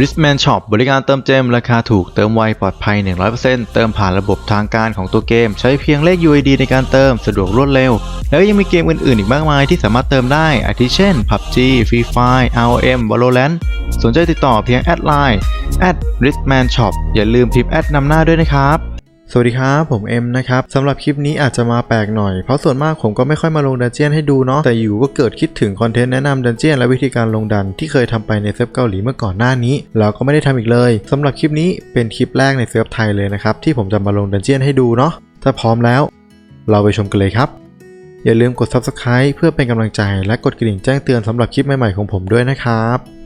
Brisman Shop บริการเติมเจมราคาถูกเติมไวปลอดภัย 100%เติมผ่านระบบทางการของตัวเกม ใช้เพียงเลข UID ในการเติมสะดวกรวดเร็ว แล้วยังมีเกมอื่นๆ อีกมากมายที่สามารถเติมได้ อาทิเช่น PUBG Free Fire ROM Valorant สนใจติดต่อเพียงแอดไลน์ @brisman shop อย่าลืมพิมพ์แอดนำหน้าด้วยนะครับ สวัสดีครับผมเอ็มนะครับสำหรับคลิปนี้อาจจะมาแปลกหน่อย เพราะส่วนมากผมก็ไม่ค่อยมาลงดันเจียนให้ดูเนาะแต่อยู่ก็เกิดคิดถึงคอนเทนต์แนะนำดันเจียนและวิธีการลงดันที่เคยทำไปในเซิร์ฟเกาหลีเมื่อก่อนหน้านี้ แล้วก็ไม่ได้ทำอีกเลยสำหรับคลิปนี้เป็นคลิปแรกในเซิร์ฟไทยเลยนะครับที่ผมจะมาลงดันเจียนให้ดูเนาะถ้าพร้อมแล้ว เราไปชมกันเลยครับอย่าลืมกด Subscribe เพื่อเป็นกำลังใจและกดกระดิ่งแจ้งเตือนสำหรับคลิปใหม่ๆของผมด้วยนะครับ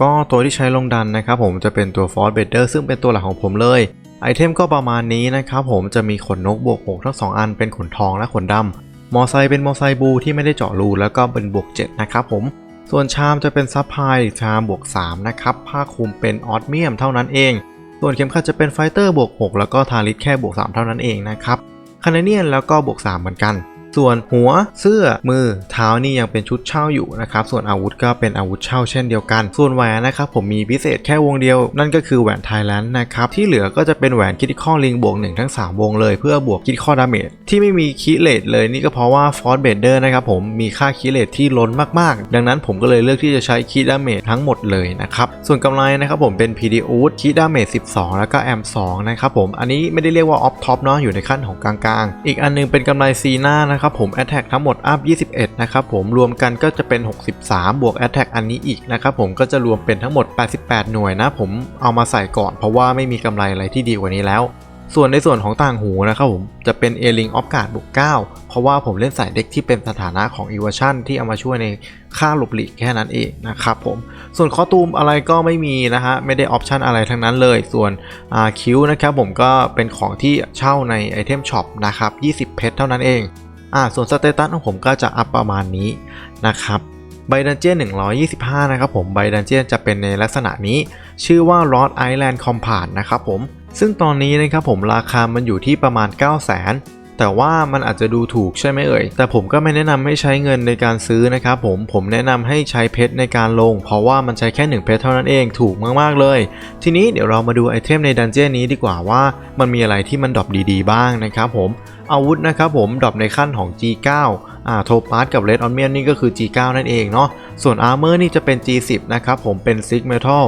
ก็ตัวที่ใช้ลงดันนะครับผมจะเป็นตัว Force Bader ซึ่งเป็นตัวหลักของผมเลย ไอเทมก็ประมาณนี้นะครับผมจะมีขนนกบวก6ทั้ง 2 อันเป็นขนทองและขนดำมอไซค์เป็นมอไซค์บูที่ไม่ได้เจาะรูแล้วก็เป็นบวก 7 นะครับผม ส่วนชามจะเป็นซับพายชามบวก 3 นะครับ ผ้าคลุมเป็นออสเมียมเท่านั้นเอง ส่วนเข็มขัดจะเป็นไฟเตอร์บวก 6 แล้วก็ทาริสแค่บวก 3 เท่านั้นเองนะครับคานาเนียนแล้วก็บวก 3 เหมือนกัน ส่วนหัวเสื้อมือเท้านี่ยังเป็นชุดเช่าอยู่นะครับส่วนอาวุธก็เป็นอาวุธเช่าเช่นเดียวกัน ส่วนแหวนนะครับผมมีพิเศษแค่วงเดียว นั่นก็คือแหวนไทยแลนด์นะครับที่เหลือก็จะเป็นแหวนคิดข้อลิงบวก1ทั้ง 3 วงเลย เพื่อบวกคิดข้อดาเมจที่ไม่มีคีเลตเลยนี่ก็เพราะว่าฟอร์ b เบเดอร์นะครับผมมีค่าคีเลตที่ล้นมากๆ ดังนั้นผมก็เลยเลือกที่จะใช้คีดาเมจทั้งหมดเลยนะครับส่วนกำไรนะครับผมเป็น PD o ูดคีดาเมจ12 แล้วก็แอม2นะครับผมอันนี้ไม่ได้เรียกว่าออฟท็อปเนาะอยู่ในขั้นของกลางๆ อีกอันนึงเป็นกำไรซีน่านะครับครับผม Attack ทั้งหมดอัพ 21 นะครับผมรวมกันก็จะเป็น 63 บวก Attack อันนี้อีกนะครับผมก็จะรวมเป็นทั้งหมด 88 หน่วยนะ ผมเอามาใส่ก่อนเพราะว่าไม่มีกำไรอะไรที่ดีกว่านี้แล้ว ส่วนในส่วนของต่างหูนะครับผมจะเป็น a l i n g of Guard บวก 9 เพราะว่าผมเล่นสายเด็กที่เป็นสถานะของ e v a s i o n ที่เอามาช่วยในค่าหลบหลีกแค่นั้นเองนะครับผมส่วนคอตูมอะไรก็ไม่มีนะฮะไม่ได้ออปชันอะไรทั้งนั้นเลย ส่วนคิ้วนะครับผมก็เป็นของที่เช่าในไอเทมช็อปนะครับ 20 เพชรเท่านั้นเอง อ่าส่วนสเตตัสของผมก็จะอัพประมาณนี้นะครับไบดันเจียน125 นะครับผมไบดันเจียนจะเป็นในลักษณะนี้ ชื่อว่า Rod Island Compound นะครับผม ซึ่งตอนนี้นะครับผมราคามันอยู่ที่ประมาณ 9 0 0 0 0 0 แต่ว่ามันอาจจะดูถูกใช่ไหมเอ่ย แต่ผมก็ไม่แนะนำให้ใช้เงินในการซื้อนะครับผม ผมแนะนำให้ใช้เพชรในการลง เพราะว่ามันใช้แค่1เพชรเท่านั้นเองถูกมากๆเลย ทีนี้เดี๋ยวเรามาดูไอเทมในดันเจี้ยนนี้ดีกว่าว่ามันมีอะไรที่มันดรอปดีๆ บ้างนะครับผม อาวุธนะครับผมดรอปในขั้นของ G9 อ่าโทปาร์กับ Red o n m i o n นี่ก็คือ G9 นั่นเองเนาะส่วน Armor นี่จะเป็น G10 นะครับผมเป็น Sig Metal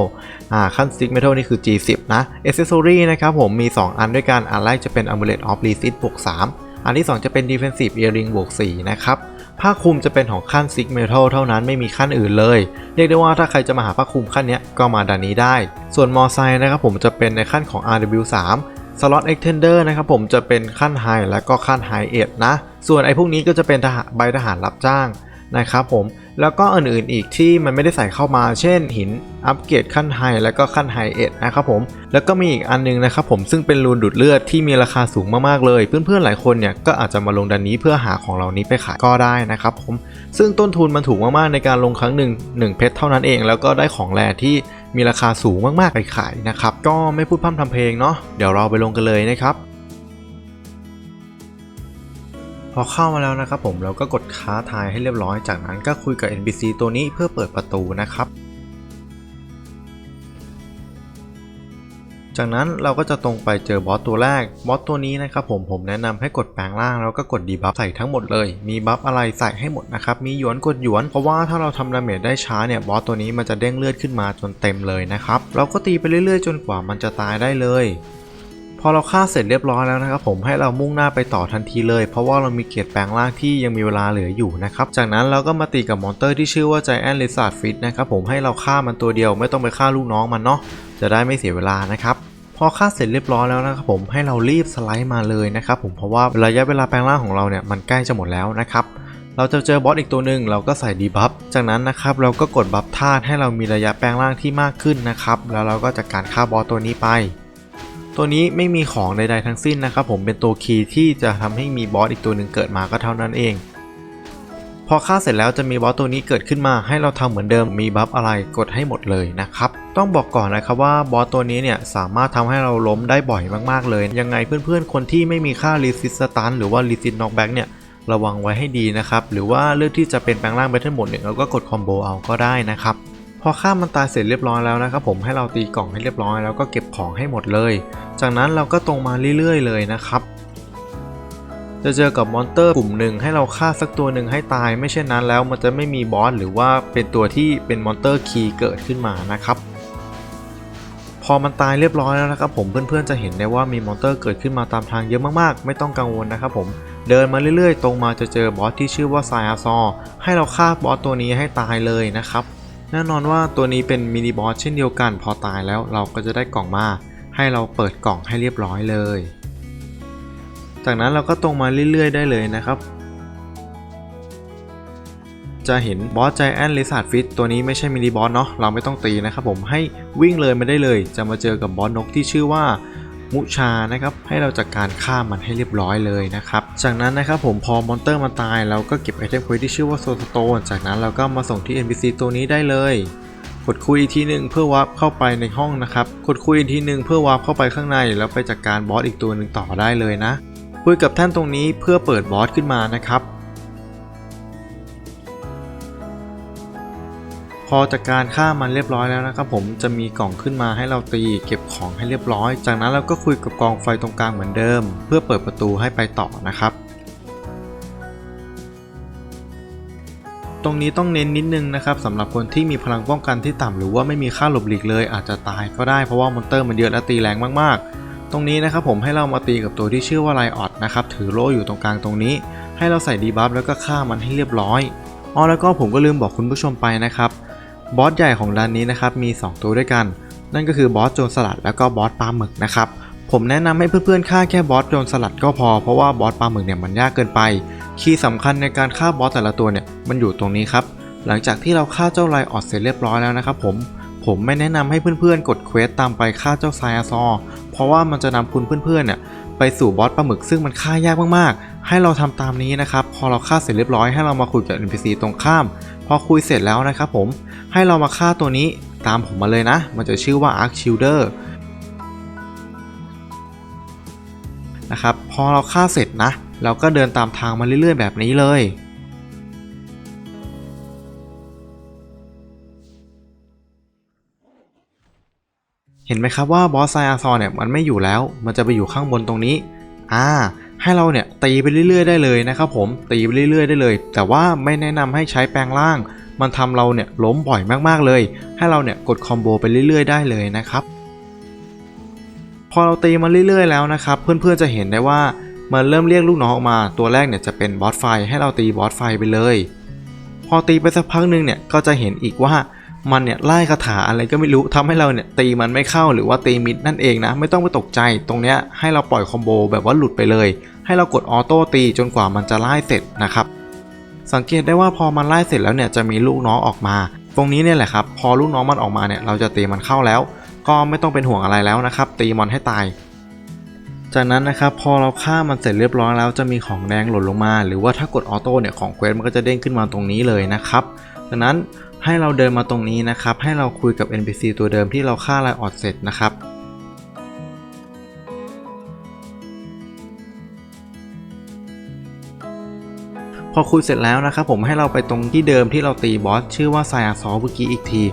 อ่าขั้น Sig Metal นี่คือ G10 นะ Accessory นะครับผมมี 2 อันด้วยกัน อันแรกจะเป็น Amulet of Resist บวก3อันที่ 2 จะเป็น Defensive Earring บวก4นะครับผ้าคลุมจะเป็นของขั้น Sig Metal เท่านั้นไม่มีขั้นอื่นเลย เรียกได้ว่าถ้าใครจะมาหาผ้าคลุมขั้นเนี้ยก็มาด้านนี้ได้ ส่วนมอไซค์นะครับผมจะเป็นในขั้นของ RW3 สล็อต Extender นะครับผมจะเป็นขั้น High และก็ขั้น High 8นะ ส่วนไอ้พวกนี้ก็จะเป็นใบทหารรับจ้างนะครับผมแล้วก็อื่นๆอีกที่มันไม่ได้ใส่เข้ามา เช่นหินอัปเกรดขั้นไฮแล้วก็ขั้นไฮเอ็ดนะครับผมแล้วก็มีอีกอันนึงนะครับผมซึ่งเป็นรูนดูดเลือดที่มีราคาสูงมากๆเลย เพื่อนๆหลายคนเนี่ยก็อาจจะมาลงดันนี้เพื่อหาของเหล่านี้ไปขายก็ได้นะครับผมซึ่งต้นทุนมันถูกมากๆในการลงครั้งหนึ่ง1เพชรเท่านั้นเอง แล้วก็ได้ของแร่ที่ มีราคาสูงมากๆไปขายนะครับ ก็ไม่พูดพร่ำทำเพลงเนาะเดี๋ยวเราไปลงกันเลยนะครับ พอเข้ามาแล้วนะครับผมเราก็กดค้าทายให้เรียบร้อยจากนั้นก็คุยกับ NPC ตัวนี้เพื่อเปิดประตูนะครับ จากนั้นเราก็จะตรงไปเจอบอสตัวแรก บอสตัวนี้นะครับผมผมแนะนำให้กดแปลงร่างแล้วก็กดดีบัฟใส่ทั้งหมดเลย มีบัฟอะไรใส่ให้หมดนะครับ มีหยวนกดหยวน เพราะว่าถ้าเราทำดาเมจได้ช้าเนี่ยบอสตัวนี้มันจะเด้งเลือดขึ้นมาจนเต็มเลยนะครับ เราก็ตีไปเรื่อยๆ จนกว่ามันจะตายได้เลยพอเราฆ่าเสร็จเรียบร้อยแล้วนะครับผมให้เรามุ่งหน้าไปต่อทันทีเลย เพราะว่าเรามีเกียรติแปลงร่างที่ยังมีเวลาเหลืออยู่นะครับ จากนั้นเราก็มาตีกับมอนเตอร์ที่ชื่อว่า Giant Lizard Fish นะครับผมให้เราฆ่ามันตัวเดียวไม่ต้องไปฆ่าลูกน้องมันเนาะจะได้ไม่เสียเวลานะครับ พอฆ่าเสร็จเรียบร้อยแล้วนะครับผมให้เรารีบสไลด์มาเลยนะครับผมเพราะว่าระยะเวลาแปลงร่างของเราเนี่ยมันใกล้จะหมดแล้วนะครับเราจะเจอบอสอีกตัวหนึ่งเราก็ใส่ดีบัฟจากนั้นนะครับเราก็กดบัฟธาตุให้เรามีระยะแปลงร่างที่มากขึ้นนะครับแล้วเราก็จัดการฆ่าบอสตัวนี้ไป ตัวนี้ไม่มีของใดๆทั้งสิ้นนะครับผมเป็นตัวคีย์ที่จะทำให้มีบอสอีกตัวหนึ่งเกิดมาก็เท่านั้นเอง พอฆ่าเสร็จแล้วจะมีบอสตัวนี้เกิดขึ้นมาให้เราทำเหมือนเดิมมีบัฟอะไรกดให้หมดเลยนะครับต้องบอกก่อนนะครับว่าบอสตัวนี้เนี่ยสามารถทำให้เราล้มได้บ่อยมากๆเลย ยังไงเพื่อนๆ คนที่ไม่มีค่า resist stun หรือว่า resist knockback เนี่ยระวังไว้ให้ดีนะครับ หรือว่าเลือกที่จะเป็นแปลงร่าง battle mode หนึ่งแล้วก็กดคอมโบเอาก็ได้นะครับ พอฆ่ามันตายเสร็จเรียบร้อยแล้วนะครับผมให้เราตีกล่องให้เรียบร้อยแล้วก็เก็บของให้หมดเลย จากนั้นเราก็ตรงมาเรื่อยๆเลยนะครับ จะเจอกับมอนเตอร์กลุ่มหนึ่งให้เราฆ่าสักตัวหนึ่งให้ตาย ไม่เช่นนั้นแล้วมันจะไม่มีบอสหรือว่าเป็นตัวที่เป็นมอนเตอร์คีย์เกิดขึ้นมานะครับพอมันตายเรียบร้อยแล้วนะครับผมเพื่อนๆจะเห็นได้ว่ามีมอนเตอร์เกิดขึ้นมาตามทางเยอะมากๆ ไม่ต้องกังวลนะครับผมเดินมาเรื่อยๆ ตรงมาจะเจอบอสที่ชื่อว่าไซอาซอให้เราฆ่าบอสตัวนี้ให้ตายเลยนะครับแน่นอนว่าตัวนี้เป็นมินิบอสเช่นเดียวกัน พอตายแล้วเราก็จะได้กล่องมา ให้เราเปิดกล่องให้เรียบร้อยเลย จากนั้นเราก็ตรงมาเรื่อยๆ ได้เลยนะครับ จะเห็นบอสใจแอนลิซาร์ดฟิตตัวนี้ไม่ใช่มินิบอสเนาะเราไม่ต้องตีนะครับผมให้วิ่งเลยไม่ได้เลย จะมาเจอกับบอสนกที่ชื่อว่ามุชานะครับให้เราจัดการฆ่ามันให้เรียบร้อยเลยนะครับ จากนั้นนะครับผมพอมอนเตอร์มันตาย เราก็เก็บไอเทมควที่ชื่อว่าโซสโตนจากนั้นเราก็มาส่งที่ NPC ตัวนี้ได้เลยกดคุยอีกทีหนึ่งเพื่อวาร์ปเข้าไปในห้องนะครับกดคุยอีกทีหนึ่งเพื่อวาร์ปเข้าไปข้างใน แล้วไปจัดการบอสอีกตัวหนึ่งต่อได้เลยนะ คุยกับท่านตรงนี้เพื่อเปิดบอสขึ้นมานะครับ พอจากการฆ่ามันเรียบร้อยแล้วนะครับ ผมจะมีกล่องขึ้นมาให้เราตีเก็บของให้เรียบร้อย จากนั้นเราก็คุยกับกองไฟตรงกลางเหมือนเดิม เพื่อเปิดประตูให้ไปต่อนะครับตรงนี้ต้องเน้นนิดนึงนะครับสำหรับคนที่มีพลังป้องกันที่ต่ำหรือว่าไม่มีค่าหลบหลีกเลยอาจจะตายก็ได้เพราะว่ามอนเตอร์มันเยอะและตีแรงมากๆ ตรงนี้นะครับผมให้เรามาตีกับตัวที่ชื่อว่าไลออดนะครับถือโล่อยู่ตรงกลางตรงนี้ ให้เราใส่ดีบัฟแล้วก็ฆ่ามันให้เรียบร้อยอ๋อแล้วก็ผมก็ลืมบอกคุณผู้ชมไปนะครับบอสใหญ่ของด้านนี้นะครับมี 2 ตัวด้วยกัน นั่นก็คือบอสโจรสลัดแล้วก็บอสปลาหมึกนะครับผมแนะนำให้เพื่อนๆฆ่าแค่บอสโจรสลัดก็พอเพราะว่าบอสปลาหมึกเนี่ยมันยากเกินไป คีย์สำคัญในการฆ่าบอสแต่ละตัวเนี่ยมันอยู่ตรงนี้ครับหลังจากที่เราฆ่าเจ้าไลออดเสร็จเรียบร้อยแล้วนะครับผม ผมไม่แนะนำให้เพื่อนๆ กดเควสตามไปฆ่าเจ้าไซอาซอ เพราะว่ามันจะนำคุณเพื่อนๆเนี่ยไปสู่บอสปลาหมึกซึ่งมันฆ่ายากมากๆ ให้เราทำตามนี้นะครับ พอเราฆ่าเสร็จเรียบร้อยให้เรามาคุยกับ NPC ตรงข้าม พอคุยเสร็จแล้วนะครับผม ให้เรามาฆ่าตัวนี้ตามผมมาเลยนะ มันจะชื่อว่า Arc Shielder นะครับ พอเราฆ่าเสร็จนะ เราก็เดินตามทางมาเรื่อยๆ แบบนี้เลย เห็นไหมครับว่าบอสไซอาซอเนี่ยมันไม่อยู่แล้ว มันจะไปอยู่ข้างบนตรงนี้ อ่า ให้เราเนี่ยตีไปเรื่อยๆได้เลยนะครับผม ตีไปเรื่อยๆได้เลย แต่ว่าไม่แนะนำให้ใช้แปลงร่าง มันทำเราเนี่ยล้มบ่อยมากๆเลย ให้เราเนี่ยกดคอมโบไปเรื่อยๆได้เลยนะครับ พอเราตีมาเรื่อยๆแล้วนะครับ เพื่อนๆจะเห็นได้ว่ามันเริ่มเรียกลูกน้องออกมา ตัวแรกเนี่ยจะเป็นบอสไฟ ให้เราตีบอสไฟไปเลย พอตีไปสักพักหนึงเนี่ยก็จะเห็นอีกว่า มันเนี่ยไล่คาถาอะไรก็ไม่รู้ทำให้เราเนี่ยตีมันไม่เข้าหรือว่าตีมิดนั่นเองนะ ไม่ต้องไปตกใจตรงเนี้ยให้เราปล่อยคอมโบแบบว่าหลุดไปเลย ให้เรากดออโต้ตีจนกว่ามันจะไล่เสร็จนะครับสังเกตได้ว่าพอมันไล่เสร็จแล้วเนี่ยจะมีลูกน้องออกมา ตรงนี้เนี่ยแหละครับพอลูกน้องมันออกมาเนี่ยเราจะตีมันเข้าแล้ว ก็ไม่ต้องเป็นห่วงอะไรแล้วนะครับตีมันให้ตายจากนั้นนะครับพอเราฆ่ามันเสร็จเรียบร้อยแล้วจะมีของแดงหล่นลงมา หรือว่าถ้ากดออโต้เนี่ยของเควสมันก็จะเด้งขึ้นมาตรงนี้เลยนะครับจากนั้น ให้เราเดินมาตรงนี้นะครับ ให้เราคุยกับ NPC ตัวเดิมที่เราฆ่าไลออดเสร็จนะครับ พอคุยเสร็จแล้วนะครับผมให้เราไปตรงที่เดิมที่เราตีบอสชื่อว่าไซอาซอเมื่อกี้อีกที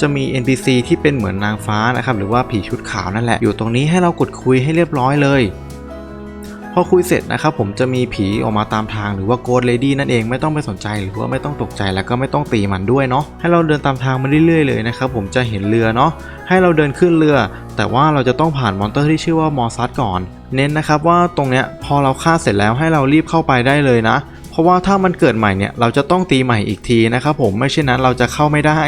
จะมี NPC ที่เป็นเหมือนนางฟ้านะครับ หรือว่าผีชุดขาวนั่นแหละ อยู่ตรงนี้ให้เรากดคุยให้เรียบร้อยเลย พอคุยเสร็จนะครับผมจะมีผีออกมาตามทางหรือว่าโกดเลดี้นั่นเองไม่ต้องไปสนใจหรือว่าไม่ต้องตกใจแล้วก็ไม่ต้องตีมันด้วยเนาะให้เราเดินตามทางมาเรื่อยๆเลยนะครับผมจะเห็นเรือเนาะให้เราเดินขึ้นเรือ แต่ว่าเราจะต้องผ่านมอนเตอร์ที่ชื่อว่ามอซัสก่อน เน้นนะครับว่าตรงเนี้ยพอเราฆ่าเสร็จแล้วให้เรารีบเข้าไปได้เลยนะ เพราะว่าถ้ามันเกิดใหม่เนี่ยเราจะต้องตีใหม่อีกทีนะครับผมไม่เช่นนั้นเราจะเข้าไม่ได้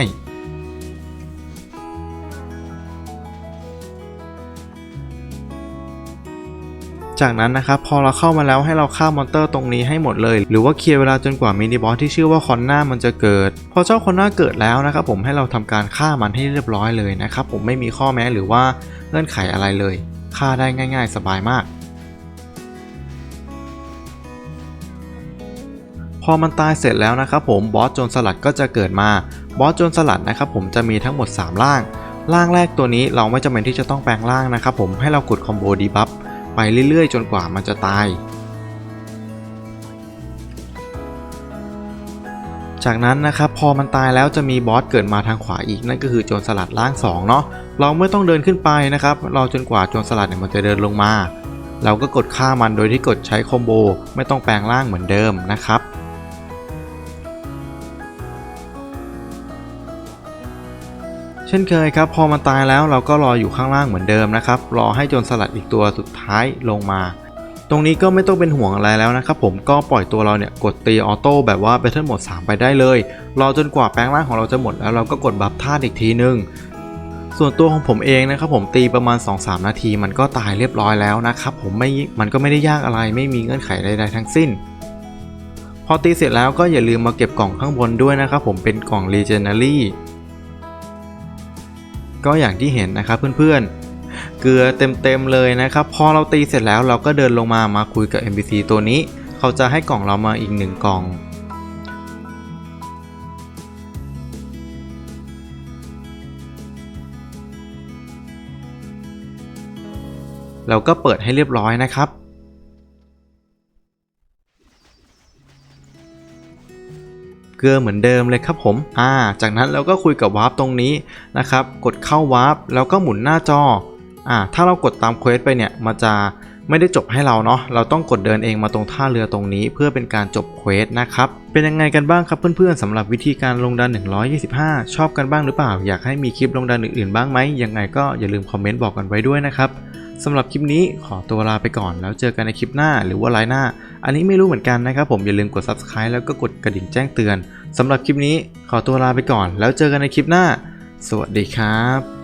จากนั้นนะครับพอเราเข้ามาแล้วให้เราฆ่ามอนเตอร์ตรงนี้ให้หมดเลย หรือว่าเคลียร์เวลาจนกว่ามินิบอสที่ชื่อว่าคอนหน่ามันจะเกิด พอเจ้าคอนหน่าเกิดแล้วนะครับผมให้เราทำการฆ่ามันให้เรียบร้อยเลยนะครับผมไม่มีข้อแม้หรือว่าเงื่อนไขอะไรเลยฆ่าได้ง่าย ๆ สบายมากพอมันตายเสร็จแล้วนะครับผมบอสโจรสลัดก็จะเกิดมาบอสโจรสลัดนะครับผมจะมีทั้งหมด 3 ร่าง ร่างแรกตัวนี้เราไม่จำเป็นที่จะต้องแปลงร่างนะครับผมให้เรากดคอมโบดีบัฟ ไปเรื่อยๆ จนกว่ามันจะตาย จากนั้นนะครับพอมันตายแล้วจะมีบอสเกิดมาทางขวาอีกนั่นก็คือโจรสลัดร่างสองเนาะเราไม่ต้องเดินขึ้นไปนะครับรอจนกว่าโจรสลัดเนี่ยมันจะเดินลงมา เราก็กดฆ่ามันโดยที่กดใช้คอมโบไม่ต้องแปลงร่างเหมือนเดิมนะครับ ช่นเคยครับพอมันตายแล้วเราก็รออยู่ข้างล่างเหมือนเดิมนะครับ รอให้โจรสลัดอีกตัวสุดท้ายลงมา ตรงนี้ก็ไม่ต้องเป็นห่วงอะไรแล้วนะครับผมก็ปล่อยตัวเราเนี่ยกดตีออโต้แบบว่า Battle Mode 3 ไปได้เลย รอจนกว่าแปลงร่างของเราจะหมดแล้วเราก็กดบัฟธาตุอีกทีนึงส่วนตัวของผมเองนะครับผมตีประมาณ 2-3 นาทีมันก็ตายเรียบร้อยแล้วนะครับผมไม่มันก็ไม่ได้ยากอะไรไม่มีเงื่อนไขใดๆทั้งสิ้น พอตีเสร็จแล้วก็อย่าลืมมาเก็บกล่องข้างบนด้วยนะครับผมเป็นกล่อง Legendary ก็อย่างที่เห็นนะครับเพื่อนๆ เกลือเต็มๆเลยนะครับ พอเราตีเสร็จแล้วเราก็เดินลงมามาคุยกับ NPC ตัวนี้ เขาจะให้กล่องเรามาอีกหนึ่งกล่องเราก็เปิดให้เรียบร้อยนะครับ เกลือเหมือนเดิมเลยครับผม อ่า จากนั้นเราก็คุยกับวาร์ปตรงนี้นะครับ กดเข้าวาร์ปแล้วก็หมุนหน้าจอ อ่า ถ้าเรากดตามเควสไปเนี่ยมันจะไม่ได้จบให้เราเนาะ เราต้องกดเดินเองมาตรงท่าเรือตรงนี้ เพื่อเป็นการจบเควสนะครับ เป็นยังไงกันบ้างครับเพื่อนๆสำหรับวิธีการลงดัน 125 ชอบกันบ้างหรือเปล่า อยากให้มีคลิปลงดันอื่นๆบ้างไหมยังไงก็อย่าลืมคอมเมนต์บอกกันไว้ด้วยนะครับ สำหรับคลิปนี้ขอตัวลาไปก่อนแล้วเจอกันในคลิปหน้าหรือว่าไลน์หน้า อันนี้ไม่รู้เหมือนกันนะครับผมอย่าลืมกด subscribe แล้วก็กดกระดิ่งแจ้งเตือนสำหรับคลิปนี้ขอตัวลาไปก่อน แล้วเจอกันในคลิปหน้า สวัสดีครับ